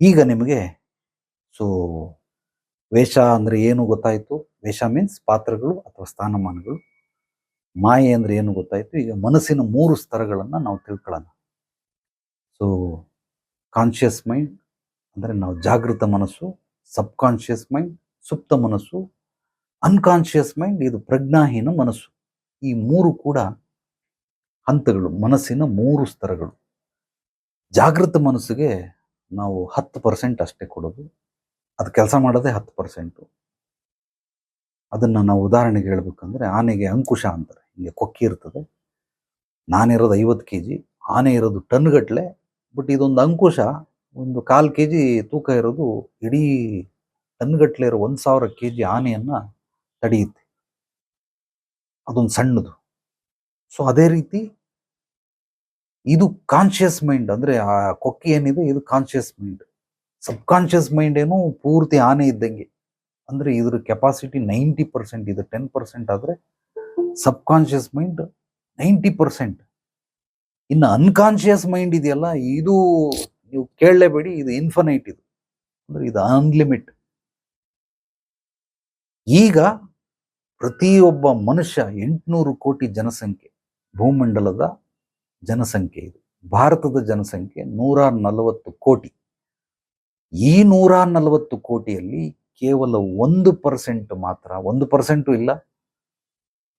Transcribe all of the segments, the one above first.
ಈಗ ನಿಮಗೆ ಸೊ ವೇಷ ಅಂದರೆ ಏನು ಗೊತ್ತಾಯಿತು? ವೇಷ ಮೀನ್ಸ್ ಪಾತ್ರಗಳು ಅಥವಾ ಸ್ಥಾನಮಾನಗಳು. ಮಾಯೆ ಅಂದರೆ ಏನು ಗೊತ್ತಾಯಿತು? ಈಗ ಮನಸ್ಸಿನ ಮೂರು ಸ್ತರಗಳನ್ನು ನಾವು ತಿಳ್ಕೊಳ್ಳೋಣ. ಸೊ ಕಾನ್ಷಿಯಸ್ ಮೈಂಡ್ ಅಂದರೆ ನಾವು ಜಾಗೃತ ಮನಸ್ಸು ಸಬ್ ಕಾನ್ಷಿಯಸ್ ಮೈಂಡ್ ಸುಪ್ತ ಮನಸ್ಸು ಅನ್ಕಾನ್ಷಿಯಸ್ ಮೈಂಡ್ ಇದು ಪ್ರಜ್ಞಾಹೀನ ಮನಸ್ಸು. ಈ ಮೂರು ಕೂಡ ಹಂತಗಳು, ಮನಸ್ಸಿನ ಮೂರು ಸ್ತರಗಳು. ಜಾಗೃತ ಮನಸ್ಸಿಗೆ ನಾವು ಹತ್ತು ಪರ್ಸೆಂಟ್ ಅಷ್ಟೇ ಕೊಡೋದು. ಅದು ಕೆಲಸ ಮಾಡೋದೇ ಹತ್ತು ಪರ್ಸೆಂಟು. ಅದನ್ನು ನಾವು ಉದಾಹರಣೆಗೆ ಹೇಳಬೇಕಂದ್ರೆ ಆನೆಗೆ ಅಂಕುಶ ಅಂತಾರೆ. ಹಿಂಗೆ ಕೊಕ್ಕಿ ಇರ್ತದೆ. ನಾನಿರೋದು ಐವತ್ತು ಕೆ ಜಿ ಆನೆ ಇರೋದು ಟನ್ಗಟ್ಲೆ, ಬಟ್ ಇದೊಂದು ಅಂಕುಶ, ಒಂದು ಕಾಲು ಕೆ ಜಿ ತೂಕ ಇರೋದು ಇಡೀ ಟನ್ಗಟ್ಲೆ ಇರೋ ಒಂದು ಸಾವಿರ ಕೆ ಜಿ ಆನೆಯನ್ನು ತಡೆಯುತ್ತೆ. ಅದೊಂದು ಸಣ್ಣದು. ಸೊ ಅದೇ ರೀತಿ ಇದು ಕಾನ್ಷಿಯಸ್ ಮೈಂಡ್ ಅಂದರೆ ಆ ಕೊಕ್ಕಿ ಏನಿದೆ, ಇದು conscious mind subconscious mind ಏನು ಪೂರ್ತಿ ಆನೆ ಇದ್ದಂಗೆ. ಅಂದರೆ ಇದ್ರ ಕೆಪಾಸಿಟಿ ನೈಂಟಿ ಪರ್ಸೆಂಟ್ ಇದು ಟೆನ್ ಪರ್ಸೆಂಟ್ ಆದರೆ subconscious mind ninety percent ಇನ್ನು ಅನ್ಕಾನ್ಷಿಯಸ್ ಮೈಂಡ್ ಇದೆಯಲ್ಲ, ಇದು ನೀವು ಕೇಳಲೇಬೇಡಿ, ಇದು ಇನ್ಫನೈಟ್ ಇದು. ಅಂದರೆ ಇದು ಅನ್ಲಿಮಿಟ್ ಈಗ ಪ್ರತಿಯೊಬ್ಬ ಮನುಷ್ಯ ಎಂಟುನೂರು ಕೋಟಿ ಜನಸಂಖ್ಯೆ ಭೂಮಂಡಲದ ಜನಸಂಖ್ಯೆ ಇದು. ಭಾರತದ ಜನಸಂಖ್ಯೆ ನೂರ ನಲವತ್ತು ಕೋಟಿ. ಈ ನೂರ ನಲವತ್ತು ಕೋಟಿಯಲ್ಲಿ ಕೇವಲ ಒಂದು ಪರ್ಸೆಂಟ್ ಮಾತ್ರ, ಒಂದು ಪರ್ಸೆಂಟು ಇಲ್ಲ,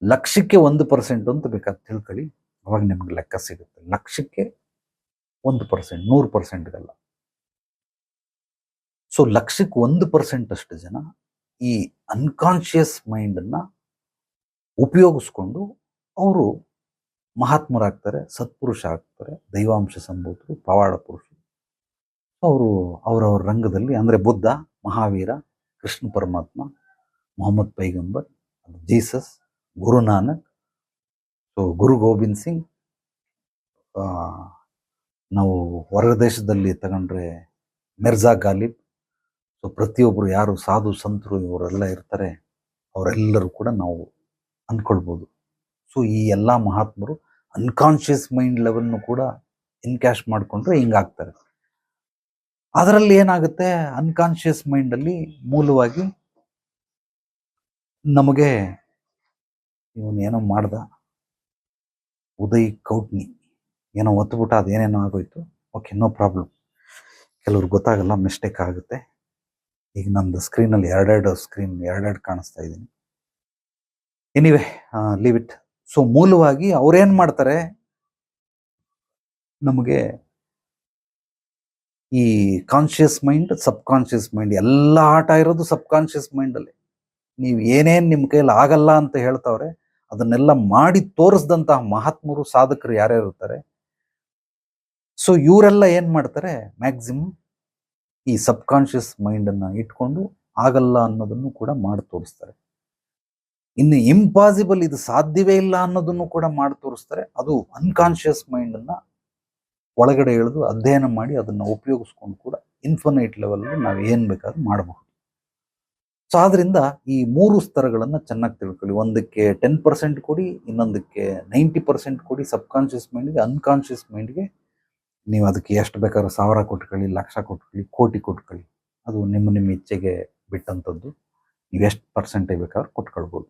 ಲಕ್ಷಕ್ಕೆ ಒಂದು ಪರ್ಸೆಂಟ್ ಅಂತ ಬೇಕಾದ್ರೆ ತಿಳ್ಕೊಳ್ಳಿ, ಅವಾಗ ನಿಮ್ಗೆ ಲೆಕ್ಕ ಸಿಗುತ್ತೆ. ಲಕ್ಷಕ್ಕೆ ಒಂದು ಪರ್ಸೆಂಟ್, ನೂರು ಪರ್ಸೆಂಟ್ಗಲ್ಲ. ಸೊ ಲಕ್ಷಕ್ಕೆ ಒಂದು ಪರ್ಸೆಂಟ್ ಅಷ್ಟು ಜನ ಈ ಅನ್ಕಾನ್ಷಿಯಸ್ ಮೈಂಡನ್ನು ಉಪಯೋಗಿಸ್ಕೊಂಡು ಅವರು ಮಹಾತ್ಮರಾಗ್ತಾರೆ ಸತ್ಪುರುಷ ಆಗ್ತಾರೆ ದೈವಾಂಶ ಸಂಭೂತರು ಪವಾಡ ಪುರುಷರು. ಅವರು ಅವರವ್ರ ರಂಗದಲ್ಲಿ ಅಂದರೆ ಬುದ್ಧ, ಮಹಾವೀರ, ಕೃಷ್ಣ ಪರಮಾತ್ಮ, ಮೊಹಮ್ಮದ್ ಪೈಗಂಬರ್, ಜೀಸಸ್, ಗುರುನಾನಕ್ ಸೊ ಗುರು ಗೋವಿಂದ್ ಸಿಂಗ್ ನಾವು ಹೊರ ದೇಶದಲ್ಲಿ ತಗೊಂಡ್ರೆ ಮಿರ್ಜಾ ಗಾಲಿಬ್ ಸೊ ಪ್ರತಿಯೊಬ್ಬರು ಯಾರು ಸಾಧು, ಸಂತರು ಇವರೆಲ್ಲ ಇರ್ತಾರೆ, ಅವರೆಲ್ಲರೂ ಕೂಡ ನಾವು ಅಂದ್ಕೊಳ್ಬೋದು. ಸೊ ಈ ಎಲ್ಲ ಮಹಾತ್ಮರು ಅನ್ಕಾನ್ಷಿಯಸ್ ಮೈಂಡ್ ಲೆವೆಲ್ನು ಕೂಡ ಇನ್ಕ್ಯಾಶ್ ಮಾಡಿಕೊಂಡ್ರೆ ಹಿಂಗಾಗ್ತಾರೆ ಅದರಲ್ಲಿ ಏನಾಗುತ್ತೆ? ಅನ್ಕಾನ್ಷಿಯಸ್ ಮೈಂಡಲ್ಲಿ ಮೂಲವಾಗಿ ನಮಗೆ ಇವನು ಏನೋ ಮಾಡ್ದ. ಉದಯ್ ಕೌಟ್ನಿ. ಏನೋ ಒತ್ತುಬಿಟ್ಟು ಅದೇನೇನೋ ಆಗೋಯ್ತು. ಓಕೆ ನೋ ಪ್ರಾಬ್ಲಮ್ ಕೆಲವ್ರಿಗೆ ಗೊತ್ತಾಗಲ್ಲ ಮಿಸ್ಟೇಕ್ ಆಗುತ್ತೆ. ಈಗ ನಂದು ಸ್ಕ್ರೀನಲ್ಲಿ ಎರಡೆರಡು ಸ್ಕ್ರೀನ್ ಎರಡೆರಡು ಕಾಣಿಸ್ತಾ ಇದ್ದೀನಿ ಎನಿವೆ ಲೀವ್ ಇಟ್ ಸೊ ಮೂಲವಾಗಿ ಅವ್ರೇನ್ ಮಾಡ್ತಾರೆ? ನಮಗೆ ಈ conscious mind subconscious mind ಎಲ್ಲ ಆಟ ಇರೋದು ಸಬ್ ಮೈಂಡ್ ಮೈಂಡಲ್ಲಿ ನೀವು ಏನೇನು ನಿಮ್ಮ ಕೈಯಲ್ಲಿ ಆಗಲ್ಲ ಅಂತ ಹೇಳ್ತಾವ್ರೆ, ಅದನ್ನೆಲ್ಲ ಮಾಡಿ ತೋರಿಸ್ದಂತಹ ಮಹಾತ್ಮರು, ಸಾಧಕರು ಯಾರ್ಯಾರು ಇರ್ತಾರೆ? ಸೊ ಇವರೆಲ್ಲ ಏನ್ ಮಾಡ್ತಾರೆ? ಮ್ಯಾಕ್ಸಿಮಮ್ ಈ ಸಬ್ ಮೈಂಡ್ ಮೈಂಡನ್ನು ಇಟ್ಕೊಂಡು ಆಗಲ್ಲ ಅನ್ನೋದನ್ನು ಕೂಡ ಮಾಡಿ ತೋರಿಸ್ತಾರೆ. ಇನ್ನು ಇಂಪಾಸಿಬಲ್ ಇದು ಸಾಧ್ಯವೇ ಇಲ್ಲ ಅನ್ನೋದನ್ನು ಕೂಡ ಮಾಡಿ ತೋರಿಸ್ತಾರೆ. ಅದು ಅನ್ಕಾನ್ಷಿಯಸ್ ಮೈಂಡನ್ನು ಒಳಗಡೆ ಎಳೆದು ಅಧ್ಯಯನ ಮಾಡಿ ಅದನ್ನು ಉಪಯೋಗಿಸ್ಕೊಂಡು ಕೂಡ ಇನ್ಫಿನೈಟ್ ಲೆವೆಲ್ ನಾವು ಏನು ಬೇಕಾದ್ರೂ ಮಾಡಬಹುದು. ಸೊ ಆದ್ದರಿಂದ ಈ ಮೂರು ಸ್ತರಗಳನ್ನು ಚೆನ್ನಾಗಿ ತಿಳ್ಕೊಳ್ಳಿ. ಒಂದಕ್ಕೆ ಟೆನ್ ಪರ್ಸೆಂಟ್ ಕೊಡಿ, ಇನ್ನೊಂದಕ್ಕೆ ನೈಂಟಿ ಪರ್ಸೆಂಟ್ ಕೊಡಿ ಸಬ್ಕಾನ್ಷಿಯಸ್ ಮೈಂಡ್ ಮೈಂಡ್ಗೆ ಅನ್ಕಾನ್ಷಿಯಸ್ ಮೈಂಡ್ಗೆ ನೀವು ಅದಕ್ಕೆ ಎಷ್ಟು ಬೇಕಾದ್ರೂ ಸಾವಿರ ಕೊಟ್ಕೊಳ್ಳಿ, ಲಕ್ಷ ಕೊಟ್ಕೊಳ್ಳಿ, ಕೋಟಿ ಕೊಟ್ಕೊಳ್ಳಿ. ಅದು ನಿಮ್ಮ ನಿಮ್ಮ ಇಚ್ಛೆಗೆ ಬಿಟ್ಟಂಥದ್ದು ನೀವು ಎಷ್ಟು ಪರ್ಸೆಂಟೇಜ್ ಬೇಕಾದ್ರೂ ಕೊಟ್ಕೊಳ್ಬೋದು.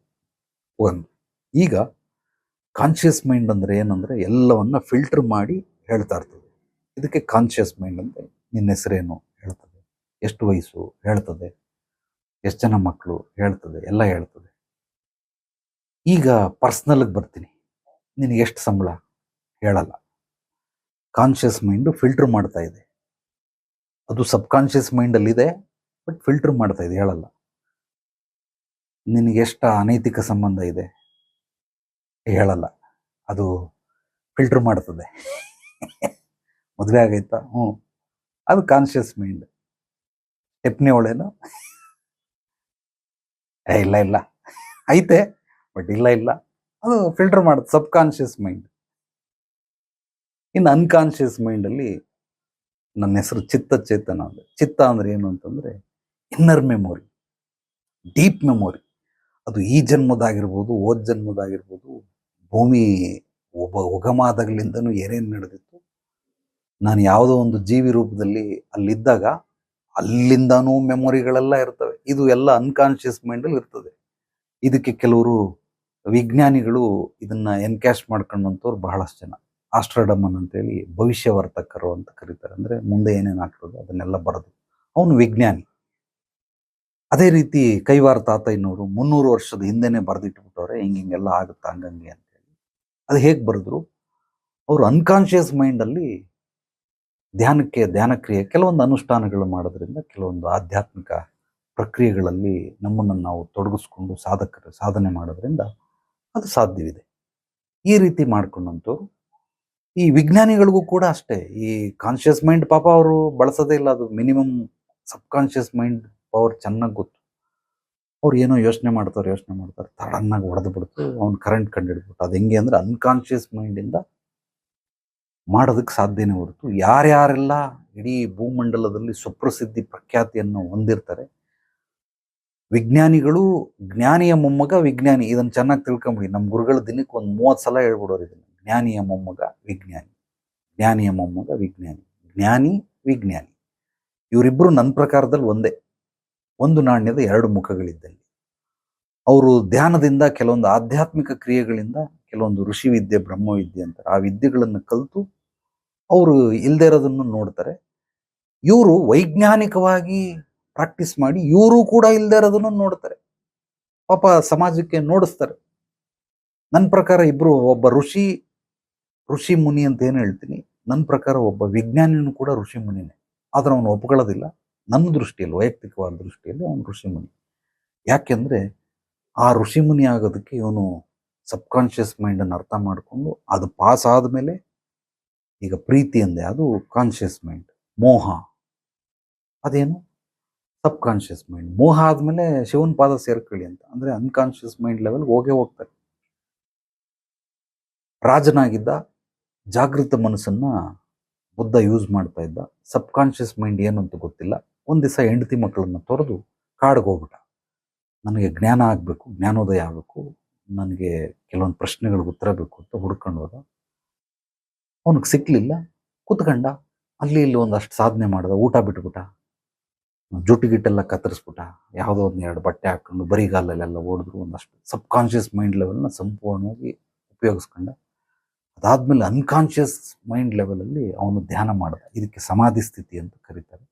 ಒಂದು. ಈಗ ಕಾನ್ಷಿಯಸ್ ಮೈಂಡ್ ಅಂದರೆ ಏನಂದರೆ ಎಲ್ಲವನ್ನ ಫಿಲ್ಟರ್ ಮಾಡಿ ಹೇಳ್ತಾ ಇರ್ತದೆ. ಇದಕ್ಕೆ ಕಾನ್ಷಿಯಸ್ ಮೈಂಡ್ ಅಂದರೆ ನಿನ್ನ ಹೆಸರೇನು ಹೇಳ್ತದೆ. ಎಷ್ಟು ವಯಸ್ಸು ಹೇಳ್ತದೆ. ಎಷ್ಟು ಜನ ಮಕ್ಕಳು ಹೇಳ್ತದೆ. ಎಲ್ಲ ಹೇಳ್ತದೆ. ಈಗ ಪರ್ಸ್ನಲ್ಗೆ ಬರ್ತೀನಿ. ನಿನಗೆ ಎಷ್ಟು ಸಂಬಳ? ಹೇಳಲ್ಲ. ಕಾನ್ಷಿಯಸ್ ಮೈಂಡು ಫಿಲ್ಟರ್ ಮಾಡ್ತಾ ಇದೆ. ಅದು ಸಬ್ ಕಾನ್ಷಿಯಸ್ ಮೈಂಡಲ್ಲಿದೆ ಬಟ್ ಫಿಲ್ಟರ್ ಮಾಡ್ತಾ ಇದೆ. ಹೇಳಲ್ಲ. ನಿನಗೆ ಎಷ್ಟು ಅನೈತಿಕ ಸಂಬಂಧ ಇದೆ? ಹೇಳಲ್ಲ. ಅದು ಫಿಲ್ಟರ್ ಮಾಡ್ತದೆ. ಮದುವೆ ಆಗೈತಾ? ಹ್ಞೂ. ಅದು ಕಾನ್ಷಿಯಸ್ ಮೈಂಡ್ ಟೆಪ್ನಿ ಏ, ಇಲ್ಲ ಇಲ್ಲ. ಐತೆ ಬಟ್ ಇಲ್ಲ ಇಲ್ಲ. ಅದು ಫಿಲ್ಟರ್ ಮಾಡುತ್ತೆ ಸಬ್ ಕಾನ್ಷಿಯಸ್ ಮೈಂಡ್ ಇನ್ನು ಅನ್ಕಾನ್ಷಿಯಸ್ ಮೈಂಡಲ್ಲಿ ನನ್ನ ಹೆಸರು ಚಿತ್ತ ಚೇತನ ಅಂದರೆ ಚಿತ್ತ ಅಂದ್ರೆ ಏನು ಅಂತಂದ್ರೆ ಇನ್ನರ್ ಮೆಮೊರಿ ಡೀಪ್ ಮೆಮೊರಿ ಅದು ಈ ಜನ್ಮದಾಗಿರ್ಬೋದು ಓದ್ ಜನ್ಮದಾಗಿರ್ಬೋದು, ಭೂಮಿ ಒಬ್ಬ ಉಗಮಾದಾಗ್ಲಿಂದನೂ ಏನೇನು ನಡೆದಿತ್ತು. ನಾನು ಯಾವುದೋ ಒಂದು ಜೀವಿ ರೂಪದಲ್ಲಿ ಅಲ್ಲಿದ್ದಾಗ ಅಲ್ಲಿಂದನೂ ಮೆಮೊರಿಗಳೆಲ್ಲ ಇರ್ತವೆ. ಇದು ಎಲ್ಲ ಅನ್ಕಾನ್ಷಿಯಸ್ ಮೈಂಡಲ್ಲಿ ಇರ್ತದೆ. ಇದಕ್ಕೆ ಕೆಲವರು ವಿಜ್ಞಾನಿಗಳು ಇದನ್ನ ಎನ್ಕ್ಯಾಶ್ ಮಾಡ್ಕೊಂಡಂಥವ್ರು ಬಹಳಷ್ಟು ಜನ. ಆಸ್ಟ್ರಡಮನ್ ಅಂತೇಳಿ ಭವಿಷ್ಯ ವರ್ತಕರು ಅಂತ ಕರೀತಾರೆ. ಅಂದ್ರೆ ಮುಂದೆ ಏನೇನು ಆಗ್ತದೆ ಅದನ್ನೆಲ್ಲ ಬರೆದು. ಅವನು ವಿಜ್ಞಾನಿ. ಅದೇ ರೀತಿ ಕೈವಾರ ತಾತಯ್ಯನವರು ಮುನ್ನೂರು ವರ್ಷದ ಹಿಂದೆನೆ ಬರೆದಿಟ್ಬಿಟ್ಟವ್ರೆ, ಹಿಂಗ್ ಹಿಂಗೆಲ್ಲ ಆಗುತ್ತಾ ಹಂಗಂಗೆ ಅಂತೇಳಿ. ಅದು ಹೇಗೆ ಬರೆದ್ರು? ಅವರು ಅನ್ಕಾನ್ಶಿಯಸ್ ಮೈಂಡಲ್ಲಿ ಧ್ಯಾನಕ್ಕೆ ಧ್ಯಾನ ಕ್ರಿಯೆ ಕೆಲವೊಂದು ಅನುಷ್ಠಾನಗಳು ಮಾಡೋದ್ರಿಂದ ಕೆಲವೊಂದು ಆಧ್ಯಾತ್ಮಿಕ ಪ್ರಕ್ರಿಯೆಗಳಲ್ಲಿ ನಮ್ಮನ್ನು ನಾವು ತೊಡಗಿಸ್ಕೊಂಡು ಸಾಧಕರು ಸಾಧನೆ ಮಾಡೋದ್ರಿಂದ ಅದು ಸಾಧ್ಯವಿದೆ. ಈ ರೀತಿ ಮಾಡ್ಕೊಂಡಂತೂ ಈ ವಿಜ್ಞಾನಿಗಳಿಗೂ ಕೂಡ ಅಷ್ಟೇ. ಈ ಕಾನ್ಶಿಯಸ್ ಮೈಂಡ್ ಪಾಪ ಅವರು ಬಳಸೋದೇ ಇಲ್ಲ, ಅದು ಮಿನಿಮಮ್ ಸಬ್ಕಾನ್ಷಿಯಸ್ ಮೈಂಡ್ ಪವರ್ ಚೆನ್ನಾಗಿ ಗೊತ್ತು. ಅವ್ರು ಏನೋ ಯೋಚನೆ ಮಾಡ್ತಾರೆ ಯೋಚನೆ ಮಾಡ್ತಾರೆ ತಡನ್ನಾಗಿ ಹೊಡೆದು ಬಿಡ್ತು. ಅವ್ನು ಕರೆಂಟ್ ಕಂಡಿಡ್ಬಿಟ್ಟು ಅದು ಹೆಂಗೆ ಅಂದ್ರೆ ಅನ್ಕಾನ್ಷಿಯಸ್ ಮೈಂಡಿಂದ ಮಾಡೋದಕ್ಕೆ ಸಾಧ್ಯನೇ ಹೊರತು. ಯಾರ್ಯಾರೆಲ್ಲ ಇಡೀ ಭೂಮಂಡಲದಲ್ಲಿ ಸುಪ್ರಸಿದ್ಧಿ ಪ್ರಖ್ಯಾತಿಯನ್ನು ಹೊಂದಿರ್ತಾರೆ ವಿಜ್ಞಾನಿಗಳು ಜ್ಞಾನಿಯ ಮೊಮ್ಮಗ ವಿಜ್ಞಾನಿ. ಇದನ್ನು ಚೆನ್ನಾಗಿ ತಿಳ್ಕೊಂಬಿಡಿ. ನಮ್ಮ ಗುರುಗಳ ದಿನಕ್ಕೆ ಒಂದು ಮೂವತ್ತು ಸಲ ಹೇಳ್ಬಿಡೋರು ಇದನ್ನು. ಜ್ಞಾನಿಯ ಮೊಮ್ಮಗ ವಿಜ್ಞಾನಿ. ಜ್ಞಾನಿಯ ಮೊಮ್ಮಗ ವಿಜ್ಞಾನಿ. ಜ್ಞಾನಿ ವಿಜ್ಞಾನಿ. ಇವರಿಬ್ಬರು ನನ್ನ ಪ್ರಕಾರದಲ್ಲಿ ಒಂದೇ. ಒಂದು ನಾಣ್ಯದ ಎರಡು ಮುಖಗಳಿದ್ದಲ್ಲಿ. ಅವರು ಧ್ಯಾನದಿಂದ ಕೆಲವೊಂದು ಆಧ್ಯಾತ್ಮಿಕ ಕ್ರಿಯೆಗಳಿಂದ ಕೆಲವೊಂದು ಋಷಿ ವಿದ್ಯೆ ಬ್ರಹ್ಮವಿದ್ಯೆ ಅಂತಾರೆ ಆ ವಿದ್ಯೆಗಳನ್ನು ಕಲಿತು ಅವರು ಇಲ್ಲದೆ ಇರೋದನ್ನು ನೋಡ್ತಾರೆ. ಇವರು ವೈಜ್ಞಾನಿಕವಾಗಿ ಪ್ರಾಕ್ಟೀಸ್ ಮಾಡಿ ಇವರು ಕೂಡ ಇಲ್ಲದೆ ಇರೋದನ್ನು ನೋಡ್ತಾರೆ. ಪಾಪ ಸಮಾಜಕ್ಕೆ ನೋಡಿಸ್ತಾರೆ. ನನ್ನ ಪ್ರಕಾರ ಇಬ್ಬರು ಒಬ್ಬ ಋಷಿ ಋಷಿ ಮುನಿ ಅಂತ ಏನು ಹೇಳ್ತೀನಿ, ನನ್ನ ಪ್ರಕಾರ ಒಬ್ಬ ವಿಜ್ಞಾನಿನೂ ಕೂಡ ಋಷಿ ಮುನಿನೇ. ಆದ್ರೆ ಅವನು ಒಪ್ಕೊಳ್ಳೋದಿಲ್ಲ. ನನ್ನ ದೃಷ್ಟಿಯಲ್ಲಿ, ವೈಯಕ್ತಿಕವಾದ ದೃಷ್ಟಿಯಲ್ಲಿ ಅವನು ಋಷಿ ಮುನಿ ಯಾಕೆಂದ್ರೆ ಆ ಋಷಿಮುನಿ ಆಗೋದಕ್ಕೆ ಇವನು ಸಬ್ಕಾನ್ಷಿಯಸ್ ಮೈಂಡನ್ನು ಅರ್ಥ ಮಾಡಿಕೊಂಡು ಅದು ಪಾಸ್ ಆದಮೇಲೆ ಈಗ ಪ್ರೀತಿ ಅಂದೆ ಅದು ಕಾನ್ಷಿಯಸ್ ಮೈಂಡ್, ಮೋಹ. ಅದೇನು? Subconscious mind. ಮೋಹ ಆದಮೇಲೆ ಶಿವನ್ ಪಾದ ಸೇರ್ಕೊಳ್ಳಿ ಅಂತ. ಅಂದರೆ ಅನ್ಕಾನ್ಶಿಯಸ್ ಮೈಂಡ್ ಲೆವೆಲ್ಗೆ ಹೋಗೇ ಹೋಗ್ತಾರೆ. ರಾಜನಾಗಿದ್ದ ಜಾಗೃತ ಮನಸ್ಸನ್ನು ಬುದ್ಧ ಯೂಸ್ ಮಾಡ್ತಾ ಇದ್ದ. ಸಬ್ಕಾನ್ಷಿಯಸ್ ಮೈಂಡ್ ಏನಂತ ಗೊತ್ತಿಲ್ಲ. ಒಂದ್ ದಿವಸ ಹೆಂಡತಿ ಮಕ್ಕಳನ್ನ ತೊರೆದು ಕಾಡಿಗೆ ಹೋಗ್ಬಿಟ್ಟ. ನನಗೆ ಜ್ಞಾನ ಆಗಬೇಕು, ಜ್ಞಾನೋದಯ ಆಗಬೇಕು, ನನಗೆ ಕೆಲವೊಂದು ಪ್ರಶ್ನೆಗಳಿಗೆ ಉತ್ತರ ಬೇಕು ಅಂತ ಹುಡ್ಕೊಂಡು ಹೋದ. ಅವನಿಗೆ ಸಿಕ್ಕಲಿಲ್ಲ ಕೂತ್ಕೊಂಡ. ಅಲ್ಲಿ ಇಲ್ಲಿ ಒಂದಷ್ಟು ಸಾಧನೆ ಮಾಡ್ದ, ಊಟ ಬಿಟ್ಬಿಟ್ಟ. ಜುಟ್ಟುಗಿಟ್ಟೆಲ್ಲ ಕತ್ತರಿಸ್ಬಿಟ್ಟ. ಯಾವುದೋ ಒಂದು ಎರಡು ಬಟ್ಟೆ ಹಾಕ್ಕೊಂಡು ಬರಿಗಾಲಲ್ಲೆಲ್ಲ ಓಡಿದ್ರು. ಒಂದಷ್ಟು ಸಬ್ ಕಾನ್ಷಿಯಸ್ ಮೈಂಡ್ ಲೆವೆಲ್ನ ಸಂಪೂರ್ಣವಾಗಿ ಉಪಯೋಗಿಸ್ಕೊಂಡ. ಅದಾದಮೇಲೆ ಅನ್ಕಾನ್ಷಿಯಸ್ ಮೈಂಡ್ ಲೆವೆಲಲ್ಲಿ ಅವನು ಧ್ಯಾನ ಮಾಡ್ದ. ಇದಕ್ಕೆ ಸಮಾಧಿ ಸ್ಥಿತಿ ಅಂತ ಕರೀತಾರೆ.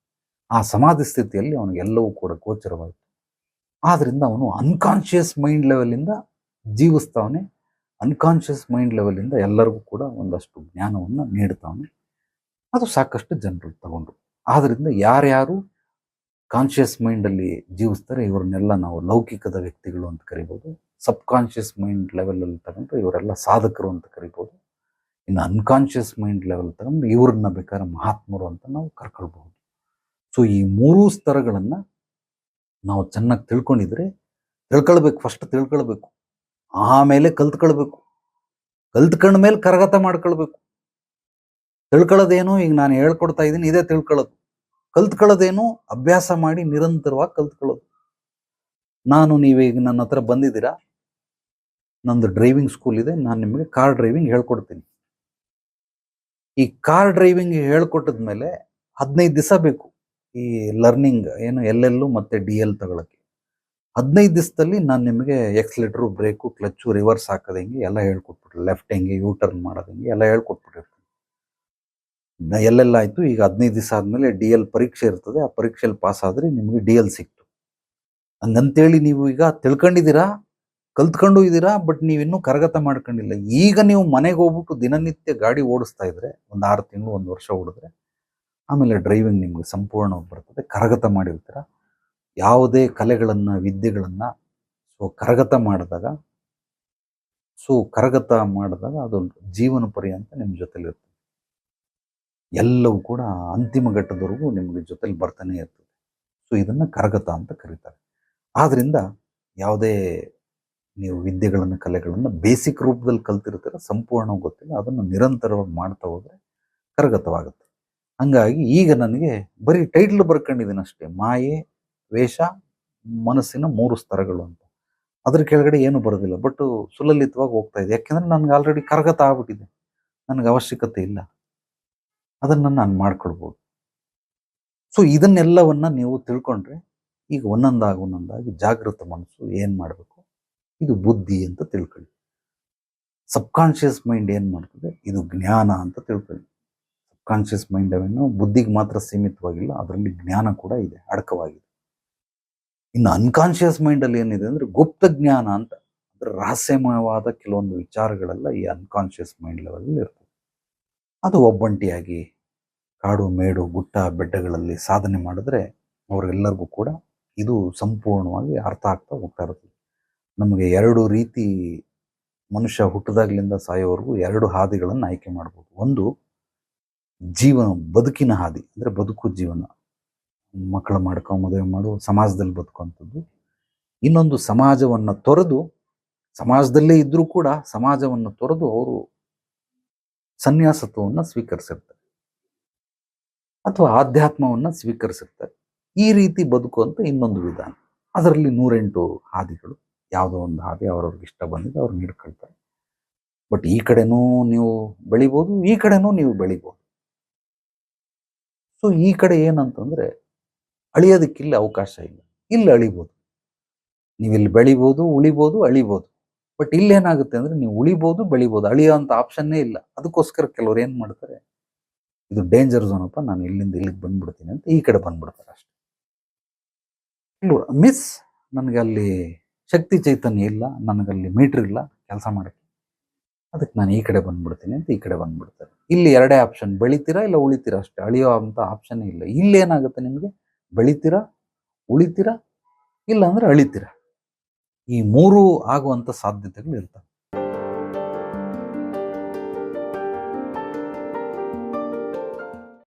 ಆ ಸಮಾಧಿ ಸ್ಥಿತಿಯಲ್ಲಿ ಅವನಿಗೆಲ್ಲವೂ ಕೂಡ ಗೋಚರವಾಯಿತು. ಆದ್ದರಿಂದ ಅವನು ಅನ್ಕಾನ್ಶಿಯಸ್ ಮೈಂಡ್ ಲೆವೆಲಿಂದ ಜೀವಿಸ್ತಾವನೆ. ಅನ್ಕಾನ್ಶಿಯಸ್ ಮೈಂಡ್ ಲೆವೆಲಿಂದ ಎಲ್ಲರಿಗೂ ಕೂಡ ಒಂದಷ್ಟು ಜ್ಞಾನವನ್ನು ನೀಡ್ತಾವನೆ. ಅದು ಸಾಕಷ್ಟು ಜನರು ತಗೊಂಡ್ರು. ಆದ್ರಿಂದ ಯಾರ್ಯಾರು ಕಾನ್ಶಿಯಸ್ ಮೈಂಡಲ್ಲಿ ಜೀವಿಸ್ತಾರೆ, ಇವರನ್ನೆಲ್ಲ ನಾವು ಲೌಕಿಕದ ವ್ಯಕ್ತಿಗಳು ಅಂತ ಕರಿಬೋದು ಸಬ್ ಕಾನ್ಶಿಯಸ್ ಮೈಂಡ್ ಲೆವೆಲಲ್ಲಿ ತಗೊಂಡ್ರೆ ಇವರೆಲ್ಲ ಸಾಧಕರು ಅಂತ ಕರಿಬೋದು, ಇನ್ನು ಅನ್ಕಾನ್ಶಿಯಸ್ ಮೈಂಡ್ ಲೆವೆಲ್ ತಗೊಂಡು ಇವ್ರನ್ನ ಬೇಕಾದ್ರೆ ಮಹಾತ್ಮರು ಅಂತ ನಾವು ಕರ್ಕೊಳ್ಬಹುದು. ಸೊ ಈ ಮೂರೂ ಸ್ತರಗಳನ್ನು ನಾವು ಚೆನ್ನಾಗಿ ತಿಳ್ಕೊಂಡಿದ್ರೆ ತಿಳ್ಕೊಳ್ಬೇಕು ಫಸ್ಟ್ ತಿಳ್ಕೊಳ್ಬೇಕು. ಆಮೇಲೆ ಕಲ್ತ್ಕೊಳ್ಬೇಕು. ಕಲ್ತ್ಕೊಂಡ ಮೇಲೆ ಕರಗತ ಮಾಡ್ಕೊಳ್ಬೇಕು. ತಿಳ್ಕೊಳ್ಳೋದೇನು ಈಗ ನಾನು ಹೇಳ್ಕೊಡ್ತಾ ಇದ್ದೀನಿ, ಇದೇ ತಿಳ್ಕೊಳ್ಳೋದು ಕಲ್ತ್ಕೊಳ್ಳೋದೇನು ಅಭ್ಯಾಸ ಮಾಡಿ ನಿರಂತರವಾಗಿ ಕಲ್ತ್ಕೊಳ್ಳೋದು ನಾನು ನೀವೀಗ ನನ್ನ ಹತ್ರ ಬಂದಿದ್ದೀರಾ? ನಂದು ಡ್ರೈವಿಂಗ್ ಸ್ಕೂಲ್ ಇದೆ, ನಾನು ನಿಮಗೆ ಕಾರ್ ಡ್ರೈವಿಂಗ್ ಹೇಳ್ಕೊಡ್ತೀನಿ. ಈ ಕಾರ್ ಡ್ರೈವಿಂಗ್ ಹೇಳ್ಕೊಟ್ಟದ ಮೇಲೆ ಹದಿನೈದು ದಿವಸ ಬೇಕು. ಈ ಲರ್ನಿಂಗ್ ಏನು ಎಲ್ಲೆಲ್ಲೂ ಮತ್ತೆ ಡಿ ಎಲ್ ತಗೊಳಕ್ಕೆ. ಹದಿನೈದು ದಿವಸದಲ್ಲಿ ನಾನು ನಿಮಗೆ ಎಕ್ಸ್ಲೆಟ್ರು ಬ್ರೇಕು ಕ್ಲಚ್ಚು ರಿವರ್ಸ್ ಹಾಕೋದು ಹೆಂಗೆ ಎಲ್ಲ ಹೇಳ್ಕೊಟ್ಬಿಟ್ರು. ಲೆಫ್ಟ್ ಹೆಂಗೆ ಯೂ ಟರ್ನ್ ಮಾಡೋದು ಹೆಂಗೆ ಎಲ್ಲ ಹೇಳ್ಕೊಟ್ಬಿಟ್ಟಿರ್ತೀನಿ. ಎಲ್ಲೆಲ್ಲ ಆಯಿತು, ಈಗ ಹದಿನೈದು ದಿವಸ ಆದಮೇಲೆ ಡಿ ಎಲ್ ಪರೀಕ್ಷೆ ಇರ್ತದೆ. ಆ ಪರೀಕ್ಷೆಯಲ್ಲಿ ಪಾಸ್ ಆದರೆ ನಿಮಗೆ ಡಿ ಎಲ್ ಸಿಕ್ತು. ಹಂಗಂತೇಳಿ ನೀವು ಈಗ ತಿಳ್ಕೊಂಡಿದ್ದೀರಾ? ಕಲ್ತ್ಕೊಂಡು ಇದ್ದೀರಾ? ಬಟ್ ನೀವಿನ್ನೂ ಕರಗತ ಮಾಡ್ಕೊಂಡಿಲ್ಲ. ಈಗ ನೀವು ಮನೆಗೆ ಹೋಗ್ಬಿಟ್ಟು ದಿನನಿತ್ಯ ಗಾಡಿ ಓಡಿಸ್ತಾ ಇದ್ರೆ, ಒಂದು ಆರು ತಿಂಗಳು, ಒಂದು ವರ್ಷ ಓಡಿದ್ರೆ ಆಮೇಲೆ ಡ್ರೈವಿಂಗ್ ನಿಮಗೆ ಸಂಪೂರ್ಣವಾಗಿ ಬರ್ತದೆ. ಕರಗತ ಮಾಡಿರ್ತೀರ. ಯಾವುದೇ ಕಲೆಗಳನ್ನು, ವಿದ್ಯೆಗಳನ್ನು ಸೊ ಕರಗತ ಮಾಡಿದಾಗ, ಸೊ ಕರಗತ ಮಾಡಿದಾಗ ಅದು ಜೀವನ ಪರ್ಯಂತ ನಿಮ್ಮ ಜೊತೆಲಿರ್ತದೆ ಎಲ್ಲವೂ ಕೂಡ ಅಂತಿಮ ಘಟ್ಟದವರೆಗೂ ನಿಮಗೆ ಜೊತೆಲಿ ಬರ್ತಾನೆ ಇರ್ತದೆ. ಸೊ ಇದನ್ನು ಕರಗತ ಅಂತ ಕರೀತಾರೆ. ಆದ್ದರಿಂದ ಯಾವುದೇ ನೀವು ವಿದ್ಯೆಗಳನ್ನು, ಕಲೆಗಳನ್ನು ಬೇಸಿಕ್ ರೂಪದಲ್ಲಿ ಕಲ್ತಿರ್ತೀರ, ಸಂಪೂರ್ಣವಾಗಿ ಗೊತ್ತಿಲ್ಲ. ಅದನ್ನು ನಿರಂತರವಾಗಿ ಮಾಡ್ತಾ ಹೋದರೆ ಕರಗತವಾಗುತ್ತೆ. ಹಂಗಾಗಿ ಈಗ ನನಗೆ ಬರೀ ಟೈಟ್ಲ್ ಬರ್ಕೊಂಡಿದ್ದೀನಿ ಅಷ್ಟೇ. ಮಾಯೆ, ವೇಷ, ಮನಸ್ಸಿನ ಮೂರು ಸ್ತರಗಳು ಅಂತ. ಅದ್ರ ಕೆಳಗಡೆ ಏನು ಬರೋದಿಲ್ಲ. ಬಟ್ ಸುಲಲಿತವಾಗಿ ಹೋಗ್ತಾ ಇದೆ. ಯಾಕೆಂದ್ರೆ ನನಗೆ ಆಲ್ರೆಡಿ ಕರಗತ ಆಗ್ಬಿಟ್ಟಿದೆ. ನನಗೆ ಅವಶ್ಯಕತೆ ಇಲ್ಲ. ಅದನ್ನು ನಾನು ಮಾಡ್ಕೊಳ್ಬೋದು. ಸೊ ಇದನ್ನೆಲ್ಲವನ್ನ ನೀವು ತಿಳ್ಕೊಂಡ್ರೆ ಈಗ ಒಂದೊಂದಾಗಿ ಒಂದೊಂದಾಗಿ ಜಾಗೃತ ಮನಸ್ಸು ಏನು ಮಾಡಬೇಕು? ಇದು ಬುದ್ಧಿ ಅಂತ ತಿಳ್ಕೊಳ್ಳಿ. ಸಬ್ಕಾನ್ಷಿಯಸ್ ಮೈಂಡ್ ಏನು ಮಾಡ್ತದೆ? ಇದು ಜ್ಞಾನ ಅಂತ ತಿಳ್ಕೊಳ್ಳಿ. ಸಬ್ಕಾನ್ಷಿಯಸ್ ಮೈಂಡ್ ಅವೇನು ಬುದ್ಧಿಗೆ ಮಾತ್ರ ಸೀಮಿತವಾಗಿಲ್ಲ, ಅದರಲ್ಲಿ ಜ್ಞಾನ ಕೂಡ ಇದೆ, ಅಡಕವಾಗಿದೆ. ಇನ್ನು ಅನ್ಕಾನ್ಷಿಯಸ್ ಮೈಂಡ್ ಅಲ್ಲಿ ಏನಿದೆ ಅಂದ್ರೆ ಗುಪ್ತ ಜ್ಞಾನ ಅಂತ, ಅಂದ್ರೆ ರಹಸ್ಯಮಯವಾದ ಕೆಲವೊಂದು ವಿಚಾರಗಳೆಲ್ಲ ಈ ಅನ್ಕಾನ್ಷಿಯಸ್ ಮೈಂಡ್ ಲೆವೆಲ್ ಇರ್ತದೆ. ಅದು ಒಬ್ಬಂಟಿಯಾಗಿ ಕಾಡು, ಮೇಡು, ಗುಟ್ಟ, ಬೆಟ್ಟಗಳಲ್ಲಿ ಸಾಧನೆ ಮಾಡಿದ್ರೆ ಅವರೆಲ್ಲರಿಗೂ ಕೂಡ ಇದು ಸಂಪೂರ್ಣವಾಗಿ ಅರ್ಥ ಆಗ್ತಾ ಹೋಗ್ತಾ ಇರ್ತದೆ ನಮಗೆ ಎರಡು ರೀತಿ ಮನುಷ್ಯ ಹುಟ್ಟಿದಾಗ್ಲಿಂದ ಸಾಯೋವರೆಗೂ ಎರಡು ಹಾದಿಗಳನ್ನು ಆಯ್ಕೆ ಮಾಡ್ಬೋದು. ಒಂದು ಜೀವನ ಬದುಕಿನ ಹಾದಿ, ಅಂದ್ರೆ ಬದುಕು ಜೀವನ. ಮಕ್ಕಳು ಮಾಡ್ಕೊ, ಮದುವೆ ಮಾಡು, ಸಮಾಜದಲ್ಲಿ ಬದುಕುವಂಥದ್ದು. ಇನ್ನೊಂದು ಸಮಾಜವನ್ನು ತೊರೆದು, ಸಮಾಜದಲ್ಲೇ ಇದ್ದರೂ ಕೂಡ ಸಮಾಜವನ್ನು ತೊರೆದು ಅವರು ಸನ್ಯಾಸತ್ವವನ್ನು ಸ್ವೀಕರಿಸಿರ್ತಾರೆ. ಅಥವಾ ಆಧ್ಯಾತ್ಮವನ್ನು ಸ್ವೀಕರಿಸಿರ್ತಾರೆ. ಈ ರೀತಿ ಬದುಕುವಂತ ಇನ್ನೊಂದು ವಿಧಾನ. ಅದರಲ್ಲಿ ನೂರೆಂಟು ಹಾದಿಗಳು. ಯಾವುದೋ ಒಂದು ಹಾದಿ ಅವ್ರವ್ರಿಗೆ ಇಷ್ಟ ಬಂದಿದೆ ಅವ್ರು ನೀಡ್ಕೊಳ್ತಾರೆ ಬಟ್ ಈ ಕಡೆನೂ ನೀವು ಬೆಳಿಬೋದು, ಈ ಕಡೆನೂ ನೀವು ಬೆಳಿಬೋದು. ಸೊ ಈ ಕಡೆ ಏನಂತಂದ್ರೆ ಅಳಿಯೋದಕ್ಕಿಲ್ಲ ಅವಕಾಶ ಇಲ್ಲ. ಇಲ್ಲಿ ಅಳಿಬೋದು. ನೀವು ಇಲ್ಲಿ ಬೆಳಿಬೋದು, ಉಳಿಬೋದು, ಅಳಿಬೋದು. ಬಟ್ ಇಲ್ಲೇನಾಗುತ್ತೆ ಅಂದ್ರೆ ನೀವು ಉಳಿಬೋದು, ಬೆಳಿಬೋದು. ಅಳಿಯೋ ಅಂತ ಆಪ್ಷನ್ನೇ ಇಲ್ಲ. ಅದಕ್ಕೋಸ್ಕರ ಕೆಲವ್ರು ಏನ್ ಮಾಡ್ತಾರೆ, ಇದು ಡೇಂಜರ್ ಝೋನ್ ಅಪ್ಪ, ನಾನು ಇಲ್ಲಿಂದ ಇಲ್ಲಿಗೆ ಬಂದ್ಬಿಡ್ತೀನಿ ಅಂತ ಈ ಕಡೆ ಬಂದ್ಬಿಡ್ತಾರೆ ಅಷ್ಟೇ. ಮಿಸ್ ನನಗೆ ಅಲ್ಲಿ ಶಕ್ತಿ ಚೈತನ್ಯ ಇಲ್ಲ, ನನಗಲ್ಲಿ ಮೀಟರ್ ಇಲ್ಲ, ಕೆಲಸ ಮಾಡಕ್ಕೆ. ಅದಕ್ಕೆ ನಾನು ಈ ಕಡೆ ಬಂದ್ಬಿಡ್ತೀನಿ ಅಂತ ಈ ಕಡೆ ಬಂದ್ಬಿಡ್ತಾರೆ. ಇಲ್ಲಿ ಎರಡೇ ಆಪ್ಷನ್ ಬೆಳಿತೀರಾ ಇಲ್ಲ ಉಳಿತೀರಾ ಅಷ್ಟೇ? ಅಳಿಯೋ ಅಂತ ಆಪ್ಷನ್ ಇಲ್ಲ. ಇಲ್ಲಿ ಏನಾಗುತ್ತೆ ನಿಮಗೆ? ಬೆಳಿತೀರಾ, ಉಳಿತೀರಾ, ಇಲ್ಲಾಂದ್ರೆ ಅಳಿತೀರಾ? ಈ ಮೂರು ಆಗುವಂಥ ಸಾಧ್ಯತೆಗಳು ಇರ್ತವೆ.